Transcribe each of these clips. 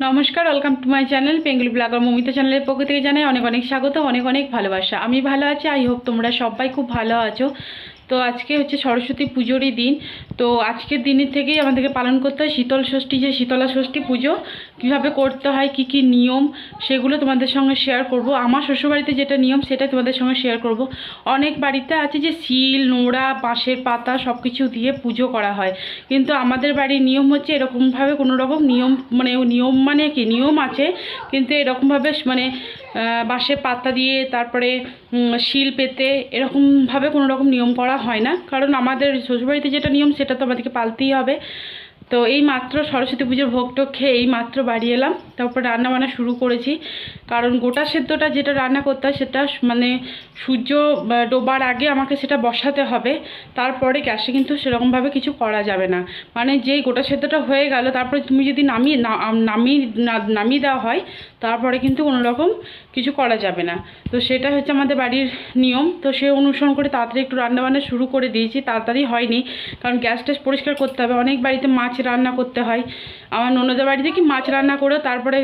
নমস্কার welcome to my channel Bengali blogger Momita চ্যানেলের পক্ষ থেকে জানাই অনেক অনেক স্বাগত, অনেক অনেক ভালোবাসা। আমি ভালো আছি আই হোপ তোমরা সবাই খুব ভালো আছো। তো আজকে হচ্ছে সরস্বতী পুজোরই দিন। তো আজকের দিনের থেকেই আমাদেরকে পালন করতে হয় শীতল ষষ্ঠী, যে শীতলা ষষ্ঠী পুজো, কীভাবে করতে হয়, কি কি নিয়ম, সেগুলো তোমাদের সঙ্গে শেয়ার করব। আমার শ্বশুরবাড়িতে যেটা নিয়ম সেটা তোমাদের সঙ্গে শেয়ার করব। অনেক বাড়িতে আছে যে শিল, নোড়া, বাঁশের পাতা সব কিছু দিয়ে পুজো করা হয়। কিন্তু আমাদের বাড়ির নিয়ম হচ্ছে এরকমভাবে কোনো রকম নিয়ম মানে নিয়ম মানে কি? নিয়ম আছে, কিন্তু এরকমভাবে মানে বাঁশের পাতা দিয়ে তারপরে শিল পেতে এরকমভাবে কোনো রকম নিয়ম করা হয় না। কারণ আমাদের শ্বশুরবাড়িতে যেটা নিয়ম, সেটা তো আমাদেরকে পালতেই হবে। তো এই মাত্র সরস্বতী পুজোর ভোগ টোগ খেয়ে এই মাত্র বাড়ি এলাম। তারপর রান্না বান্না শুরু করেছি। কারণ গোটা সেদ্ধটা যেটা রান্না করতে হয়, সেটা মানে সূর্য ডোবার আগে আমাকে সেটা বসাতে হবে। তারপরে গ্যাসে কিন্তু সেরকমভাবে কিছু করা যাবে না। মানে যেই গোটা সেদ্ধটা হয়ে গেল, তারপরে তুমি যদি নামিয়ে নামিয়ে নামিয়ে দেওয়া হয় তারপরে কিন্তু কোনো রকম কিছু করা যাবে না। তো সেটা হচ্ছে আমাদের বাড়ির নিয়ম। তো সে অনুসরণ করে তাড়াতাড়ি একটু রান্নাবান্না শুরু করে দিয়েছি, তাড়াতাড়ি হয়নি। কারণ গ্যাস ট্যাস পরিষ্কার করতে হবে। অনেক বাড়িতে মাছ রান্না করতে হয়। আমার ননদের বাড়িতে কি মাছ রান্না করে তারপরে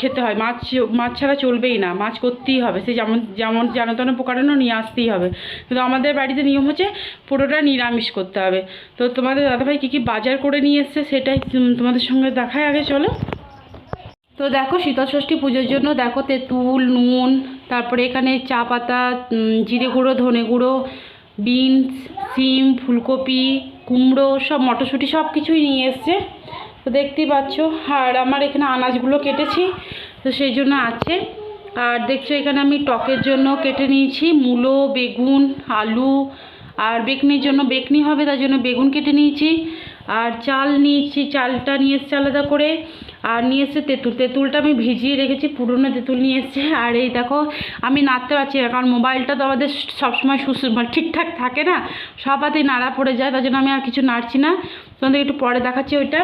খেতে হয়। মাছ মাছ ছাড়া চলবেই না। মাছ করতেই হবে। সে যেমন যেমন যেন তেন প্রকারেনও নিয়ে আসতেই হবে। কিন্তু আমাদের বাড়িতে নিয়ম হচ্ছে পুরোটা নিরামিষ করতে হবে। তো তোমাদের দাদাভাই কী কী বাজার করে নিয়ে এসছে সেটাই তোমাদের সঙ্গে দেখায় আগে, চলো। তো দেখো শীতল ষষ্ঠী পুজোর জন্য দেখো তেঁতুল, নুন, তারপরে এখানে চা পাতা জিরে গুঁড়ো, ধনে গুঁড়ো, বিনস, সিম, ফুলকপি, কুমড়ো, সব মটরশুঁটি সব কিছুই নিয়ে এসছে। তো দেখতেই পাচ্ছ, আর আমার এখানে আনাজগুলো কেটেছি, তো সেই জন্য আছে। আর দেখছ এখানে আমি টকের জন্য কেটে নিয়েছি, মূলো, বেগুন, আলু, আর বেকনির জন্য বেকনি হবে, তার জন্য বেগুন কেটে নিয়েছি। আর চাল নিয়েছি, চালটা নিয়ে এসছে আলাদা করে। আর নিয়ে এসছে তেঁতুল। তেঁতুলটা আমি ভিজিয়ে রেখেছি, পুরনো তেঁতুল নিয়ে এসছে। আর এই দেখো, আমি নাড়তে পারছি না, কারণ মোবাইলটা তো আমাদের সবসময় সুস্থ মানে ঠিকঠাক থাকে না। সব হাতেই নাড়া পড়ে যায়, তার জন্য আমি আর কিছু নাড়ছি না। তোমাদের একটু পরে দেখাচ্ছি ওইটা।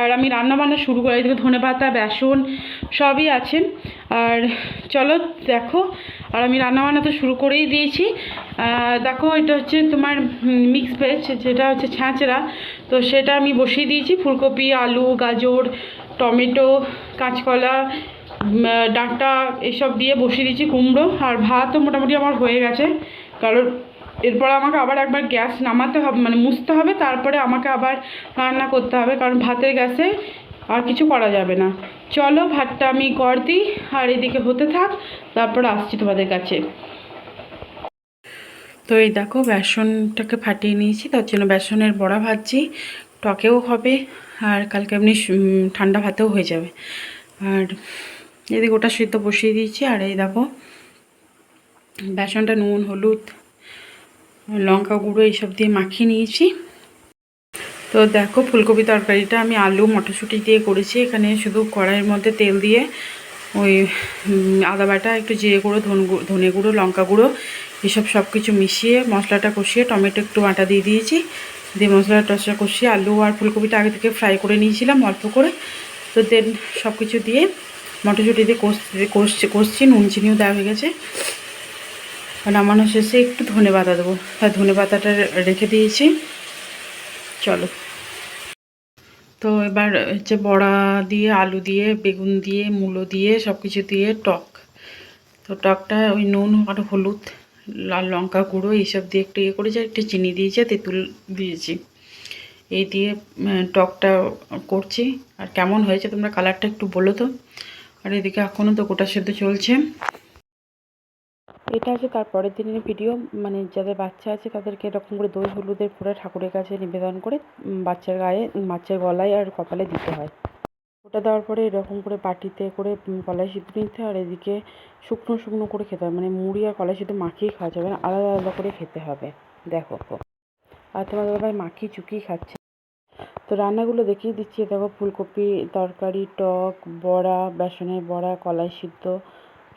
আর আমি রান্নাবান্না শুরু করে এদিকে ধনে পাতা, বেসন, সবই আছে। আর চলো দেখো, আর আমি রান্নাবান্না তো শুরু করেই দিয়েছি। দেখো এটা হচ্ছে তোমার মিক্স ভেজ যেটা হচ্ছে ছ্যাঁচড়া তো সেটা আমি বসিয়ে দিয়েছি, ফুলকপি, আলু, গাজর টমেটো, কাঁচকলা ডাঁটা এসব দিয়ে বসিয়ে দিয়েছি, কুমড়ো আর ভাতও মোটামুটি আমার হয়ে গেছে। কারণ এরপর আমাকে আবার একবার গ্যাস নামাতে হবে মানে মুছতে হবে, তারপরে আমাকে আবার রান্না করতে হবে, কারণ ভাতের গ্যাসে আর কিছু করা যাবে না। চলো, ভাতটা আমি কর দিই, আর এদিকে হতে থাক, তারপর আসছি তোমাদের কাছে। তো এই দেখো, বেসনটাকে ফাটিয়ে নিয়েছি, তার জন্য বেসনের বড়া ভাজছি। টকেও হবে আর কালকে এমনি ঠান্ডা ভাতেও হয়ে যাবে। আর এদিকে ওটা সিদ্ধ বসিয়ে দিয়েছি, আর এই দেখো, বেসনটা নুন, হলুদ, লঙ্কা গুঁড়ো এইসব দিয়ে মাখিয়ে নিয়েছি। তো দেখো, ফুলকপি তরকারিটা আমি আলু, মটরশুঁটি দিয়ে করেছি। এখানে শুধু কড়াইয়ের মধ্যে তেল দিয়ে ওই আদা বাটা, একটু জিরে গুঁড়ো, ধন গুঁড়ো, লঙ্কা গুঁড়ো, এসব সব কিছু মিশিয়ে মশলাটা কষিয়ে টমেটো একটু আটা দিয়ে দিয়েছি। দিয়ে মশলা টসলা কষিয়ে আলু আর ফুলকপিটা আগে থেকে ফ্রাই করে নিয়েছিলাম অল্প করে। তো দেন সব কিছু দিয়ে মটরশুঁটি দিয়ে কষতে কষছি কষছি, নুন চিনিও দেওয়া হয়ে গেছে। আর নামানোর শেষে একটু ধনে পাতা দেবো। তাই ধনে পাতাটা রেখে দিয়েছি। চলো। তো এবার হচ্ছে বড়া দিয়ে, আলু দিয়ে, বেগুন দিয়ে, মূলো দিয়ে সব কিছু দিয়ে টক। তো টকটা ওই নুন আর হলুদ লাল লঙ্কা গুঁড়ো এইসব দিয়ে একটু ইয়ে করেছি একটু চিনি দিয়েছি তেঁতুল দিয়েছি। এই দিয়ে টকটা করছি। আর কেমন হয়েছে তোমরা কালারটা একটু বলো তো। আর এদিকে এখনও তো গোটা সেদ্ধ চলছে। এটা আছে তার পরের দিনের ভিডিও মানে যাদের বাচ্চা আছে তাদেরকে এরকম করে দই হলুদের পুরো ঠাকুরের কাছে নিবেদন করে বাচ্চার গায়ে বাচ্চার গলায় আর কপালে দিতে হয়। ওটা দেওয়ার পরে এরকম করে বাটিতে করে কলাই সিদ্ধ নিতে হয় আর এদিকে শুকনো শুকনো করে খেতে হবে। মানে মুড়ি আর কলাই সিদ্ধ মাখিয়ে খাওয়া যাবে না, আলাদা আলাদা করে খেতে হবে। দেখো আর তোমার ভাই মাখিয়ে চুকিয়ে খাচ্ছে। তো রান্নাগুলো দেখিয়ে দিচ্ছি। দেখো, ফুলকপি, তরকারি, টক, বড়া, বেসনের বড়া, কলাই সিদ্ধ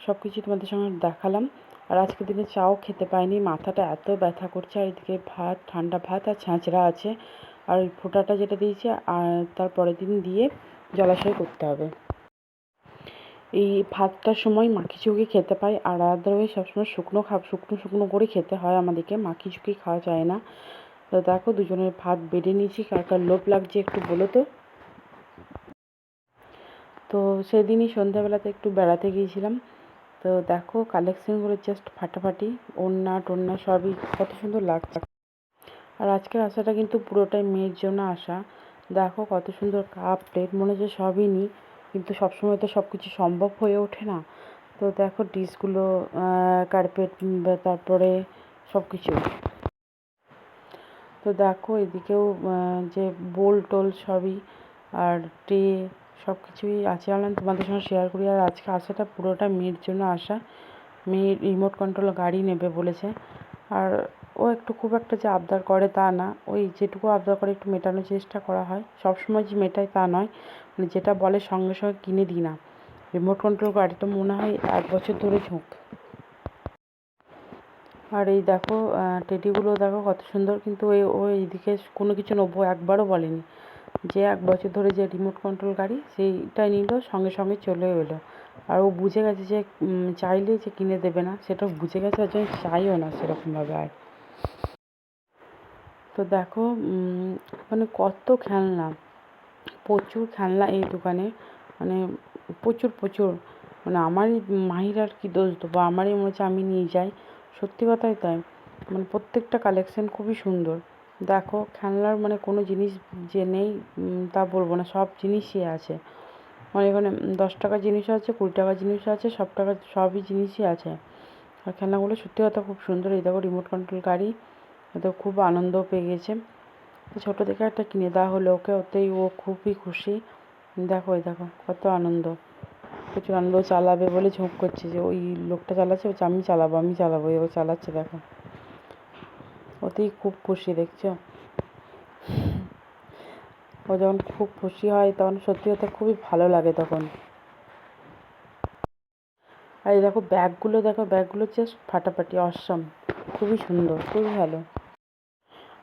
সব কিছু তোমাদের সঙ্গে দেখালাম। আর আজকের দিনে চাও খেতে পাইনি, মাথাটা এত ব্যথা করছে, আর এদিকে ভাত, ঠান্ডা ভাত আর ছাঁচড়া আছে। আর ওই ফোঁটাটা যেটা দিয়েছে, আর তার পরের দিন দিয়ে জলাশয় করতে হবে। এই ভাতটার সময় মাখি চুকি খেতে পাই, আর আদারওয়াইজ সবসময় শুকনো খা শুকনো শুকনো করে খেতে হয় আমাদেরকে। মাখি চুকি খাওয়া যায় না। তো দেখো, দুজনের ভাত বেড়ে নিয়েছি। কার কার লোভ লাগছে একটু বলো তো। তো সেদিনই সন্ধ্যাবেলাতে একটু বেড়াতে গিয়েছিলাম। তো দেখো কালেকশনগুলো জাস্ট ফাটাফাটি। ওড়না টোন্না সবই কত সুন্দর লাগছে। আর আজকের আসাটা কিন্তু পুরোটাই মেয়ের জন্য আসা দেখো কত সুন্দর কাপ প্লেট মনে হচ্ছে সবই নিই, কিন্তু সবসময় তো সব কিছু সম্ভব হয়ে ওঠে না। তো দেখো ডিশগুলো কার্পেট তারপরে সব কিছু তো দেখো এদিকেও যে বোল টোল সবই আর ট্রে সব কিছুই আছে আমি তোমাদের সঙ্গে শেয়ার করি। আর আজকে আসাটা পুরোটা মেয়ের জন্য আসা মেয়ে রিমোট কন্ট্রোল গাড়ি নেবে বলেছে। আর ও একটু খুব একটা যে আবদার করে তা না। ওই যেটুকু আবদার করে একটু মেটানোর চেষ্টা করা হয়। সবসময় যে মেটায় তা নয়। মানে যেটা বলে সঙ্গে সঙ্গে কিনে দিই না। রিমোট কন্ট্রোল গাড়িটা মনে হয় এক বছর ধরে ঝোঁক। আর এই দেখো টেডিগুলো দেখো কত সুন্দর। কিন্তু ওই, ও এইদিকে কোনো কিছু নেব, একবারও বলেনি যে এক বছর ধরে যে রিমোট কন্ট্রোল গাড়ি সেইটাই নিল, সঙ্গে সঙ্গে চলে এলো। আর ও বুঝে গেছে যে চাইলে যে কিনে দেবে না সেটা বুঝে গেছে আর চাইও না সেরকমভাবে আর। তো দেখো মানে কত খেলনা, প্রচুর খেলনা এই দোকানে মানে প্রচুর প্রচুর। মানে আমারই মাহির আর কি দোষ দেবো, আমারই মনে হচ্ছে আমি নিয়ে যাই। সত্যি কথাই তাই মানে প্রত্যেকটা কালেকশন খুবই সুন্দর। দেখো, খেলনার মানে কোনো জিনিস যে নেই তা বলব না, সব জিনিসই আছে। মানে এখানে দশ টাকার জিনিসও আছে, কুড়ি টাকার জিনিসও আছে, সব টাকার, সবই জিনিসই আছে। আর খেলনাগুলো সত্যি কথা খুব সুন্দর। এই দেখো রিমোট কন্ট্রোল গাড়ি, এতে খুব আনন্দও পেয়ে গেছে। ছোটো থেকে একটা কিনে দেওয়া হলো ওকে, ওতেই ও খুবই খুশি। দেখো, এই দেখো, কত আনন্দ। প্রচুর আনন্দ চালাবে বলে ঝোঁক করছে যে, ওই লোকটা চালাচ্ছে বলছে, আমি চালাবো আমি চালাবো। ও চালাচ্ছে, দেখো। ওতেই খুব খুশি, দেখছ? ও যখন খুব খুশি হয়, তখন সত্যি কথা খুবই ভালো লাগে তখন। আর এই দেখো ব্যাগগুলো দেখো ব্যাগগুলো জাস্ট ফাটাফাটি, অসম। খুবই সুন্দর, খুবই ভালো।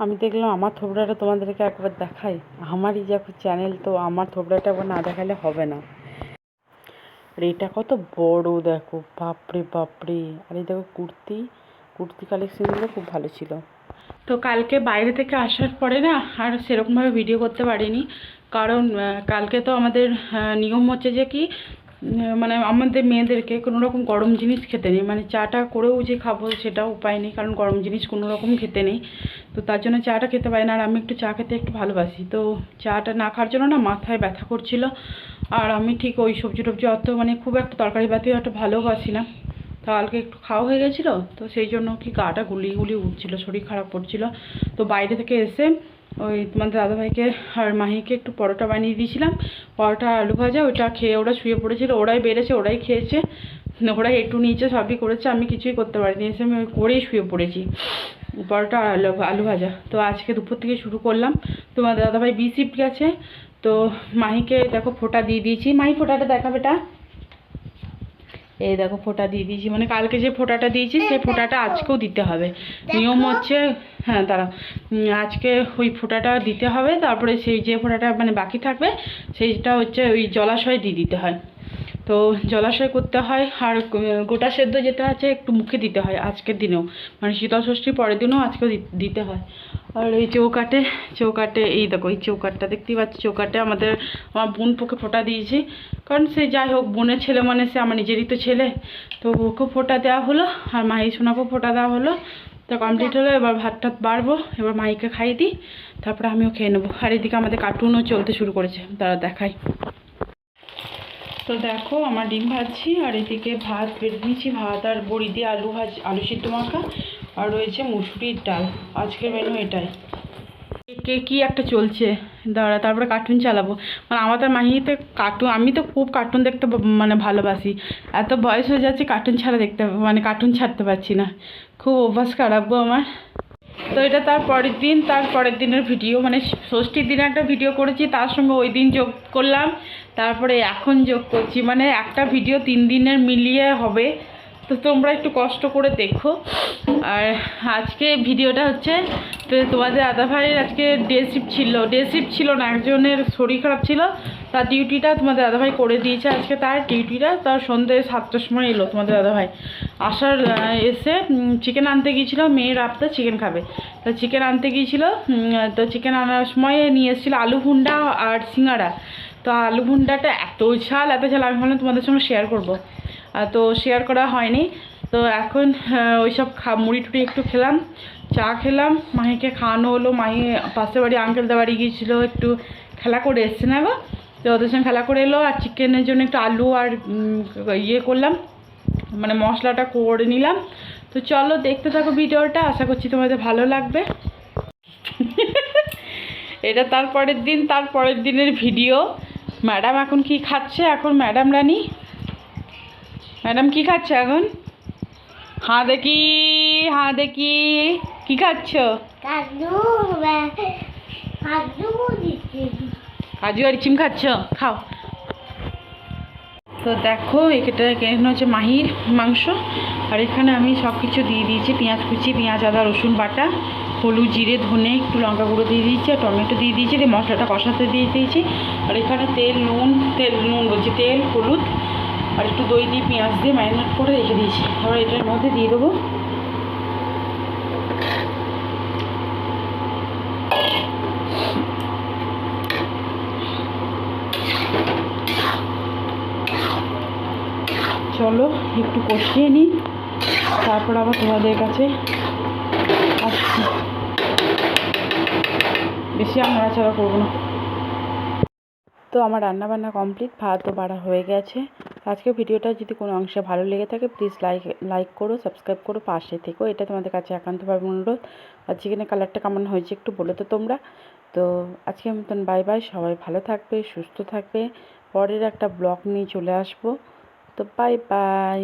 আমি দেখলাম আমার থোবড়াটা তোমাদেরকে একবার দেখাই। আমারই যখন চ্যানেল তো আমার থোবড়াটা একবার না দেখালে হবে না। আর এটা কত বড়, দেখো, বাপরে বাপরে। আর এই দেখো কুর্তি কুর্তি কালেকশনগুলো খুব ভালো ছিল। তো কালকে বাইরে থেকে আসার পরে না আর সেরকমভাবে ভিডিও করতে পারিনি। কারণ কালকে তো আমাদের নিয়ম হচ্ছে যে কি মানে আমাদের মেয়েদেরকে কোনো রকম গরম জিনিস খেতে নেই। মানে চাটা করেও যে খাব সেটাও উপায় নেই, কারণ গরম জিনিস কোনো রকম খেতে নেই। তো তার জন্য চাটা খেতে পারি না, আর আমি একটু চা খেতে একটু ভালোবাসি। তো চাটা না খাওয়ার জন্য না মাথায় ব্যথা করছিল। আর আমি ঠিক ওই সবজি টবজি অত মানে খুব একটা তরকারি পাতিও একটা ভালোবাসি না। তো কালকে একটু খাওয়া হয়ে গেছিল, তো সেই জন্য কি গাটা গুলিয়ে গুলিয়ে উঠছিলো, শরীর খারাপ করছিল। তো বাইরে থেকে এসে ওই তোমাদের দাদাভাইকে আর মাহিকে একটু পরোটা বানিয়ে দিয়েছিলাম। পরোটা, আলু ভাজা, ওইটা খেয়ে ওরা শুয়ে পড়েছিল, ওরাই বেড়েছে, ওরাই খেয়েছে। ওরাই একটু নিচে সবই করেছে, আমি কিছুই করতে পারিনি, এসে আমি করেই শুয়ে পড়েছি। পরোটা, আলু আলু ভাজা। তো আজকে দুপুর থেকে শুরু করলাম। তোমার দাদাভাই বি শিফট গেছে, তো মাহিকে দেখো ফোঁটা দিয়ে দিয়েছি। মাহি, ফোঁটাটা দেখা বেটা এই দেখো ফোঁটা দিয়ে দিয়েছি। মানে কালকে যে ফোঁটাটা দিয়েছি সেই ফোঁটাটা আজকেও দিতে হবে। নিয়ম হচ্ছে হ্যাঁ তারা আজকে ওই ফোঁটাটা দিতে হবে তারপরে সেই যে ফোঁটাটা মানে বাকি থাকবে সেইটা হচ্ছে ওই জলাশয়ে দিয়ে দিতে হয়। তো জলাশয় করতে হয় আর গোটা সেদ্ধ যেটা আছে একটু মুখে দিতে হয় আজকের দিনেও। মানে শীতল ষষ্ঠীর পরের দিনেও আজকেও দিতে হয়। আর এই চৌকাটে চৌকাটে এই দেখো, এই চৌকাটটা দেখতেই পাচ্ছি চৌকাটে আমাদের, আমার বোন পোকে ফোঁটা দিয়েছি। কারণ সে যাই হোক, বোনের ছেলে মানে সে আমার নিজেরই তো ছেলে। তো ওকেও ফোঁটা দেওয়া হলো, আর মাহি সোনাকেও ফোটা দেওয়া হলো। তা কমপ্লিট হলো, এবার ভাত টাত বাড়বো, এবার মাইকে খাইয়ে দিই, তারপরে আমিও খেয়ে নেব। আর এদিকে আমাদের কার্টুনও চলতে শুরু করেছে তারা দেখাই। তো দেখো আমার ডিম ভাজছি, আর এদিকে ভাত, বেড়ে নিয়েছি ভাত আর বড়ি দিয়ে আলু ভাজ, আলু সিদ্ধ মাখা, আর রয়েছে মুসুরির ডাল। আজকের মেনু এটাই। কে কি একটা চলছে? দাঁড়া, তারপরে কার্টুন চালাবো। মানে আমার আমাদের মাহিতে কার্টুন আমি তো খুব কার্টুন দেখতে মানে ভালোবাসি। এত বয়স হয়ে যাচ্ছে কার্টুন ছাড়া দেখতে মানে কার্টুন ছাড়তে পারছি না। খুব অভ্যাস খারাপ গো আমার। তো এটা তার পরের দিন, তার পরের দিনের ভিডিও মানে ষষ্ঠীর দিনে একটা ভিডিও করেছি, তার সঙ্গে ওই দিন যোগ করলাম, তারপরে এখন যোগ করছি মানে একটা ভিডিও তিন দিনের মিলিয়ে হবে। তো তোমরা একটু কষ্ট করে দেখো। আর আজকে ভিডিওটা হচ্ছে, তো তোমাদের দাদা ভাইয়ের আজকে ডে শিফট ছিল। ডে শিফট ছিল না, একজনের শরীর খারাপ ছিল, তার ডিউটিটা তোমাদের দাদাভাই করে দিয়েছে। আজকে তার ডিউটিটা তার সন্ধ্যে সাতটার সময় এলো তোমাদের দাদাভাই আসার এসে চিকেন আনতে গিয়েছিল মেয়ের আপটা চিকেন খাবে। তো চিকেন আনতে গিয়েছিল তো চিকেন আনার সময় নিয়ে এসেছিল আলু ভুন্ডা আর সিঙ্গারা। তো আলু ভুন্ডাটা এত ঝাল এত ঝাল, আমি ভাবলাম তোমাদের সঙ্গে শেয়ার করব। তো শেয়ার করা হয়নি। তো এখন ওইসব খা, মুড়ি টুড়ি একটু খেলাম। চা খেলাম। মাহিকে খাওয়ানো হলো। মাহি পাশের বাড়ি আঙ্কেলদের বাড়ি গিয়েছিল একটু খেলা করে এসছে না গো? তো ওদের সঙ্গে খেলা করে এলো আর চিকেনের জন্য একটু আলু আর ইয়ে করলাম। মানে মশলাটা করে নিলাম। তো চলো দেখতে থাকো ভিডিওটা। আশা করছি তোমাদের ভালো লাগবে। এটা তারপরের দিন, তারপরের দিনের ভিডিও। ম্যাডাম এখন কি খাচ্ছে? এখন ম্যাডাম রানী। ম্যাডাম কি খাচ্ছে এখন? হ্যাঁ দেখি হ্যাঁ দেখি। কি খাচ্ছ? কাজু আর চিম খাচ্ছ? খাও। তো দেখো এটা এখানে হচ্ছে মাহির মাংস। আর এখানে আমি সব কিছু দিয়ে দিয়েছি পেঁয়াজ কুচি পেঁয়াজ আদা রসুন বাটা হলুদ জিরে ধনে একটু লঙ্কা গুঁড়ো দিয়ে দিয়েছি আর টমেটো দিয়ে দিয়েছি দিয়ে মশলাটা কষাতে দিয়ে দিয়েছি। আর এখানে তেল নুন তেল নুন বলছি তেল হলুদ আর একটু দই দিয়ে পেঁয়াজ দিয়ে ম্যারিনেট করে রেখে দিয়েছি। এবার এটার মধ্যে দিয়ে দেবো। চলো, একটু কষিয়ে নিই। তারপর আবার তোমাদের কাছে আসছি। বেশি আর নড়াচড়া করব না। তো আমার রান্না বান্না কমপ্লিট, ভাতও বাড়া হয়ে গেছে। আজকে ভিডিওটা যদি কোনো অংশে ভালো লেগে থাকে প্লিজ লাইক লাইক করো সাবস্ক্রাইব করো, পাশে থেকো। এটা তোমাদের কাছে একান্তভাবে অনুরোধ। আর যেখানে কালারটা কেমন হয়েছে একটু বলে তো তোমরা। তো আজকের মতন বাই বাই সবাই ভালো থাকবে, সুস্থ থাকবে। পরের একটা ব্লগ নিয়ে চলে আসব। তো বাই বাই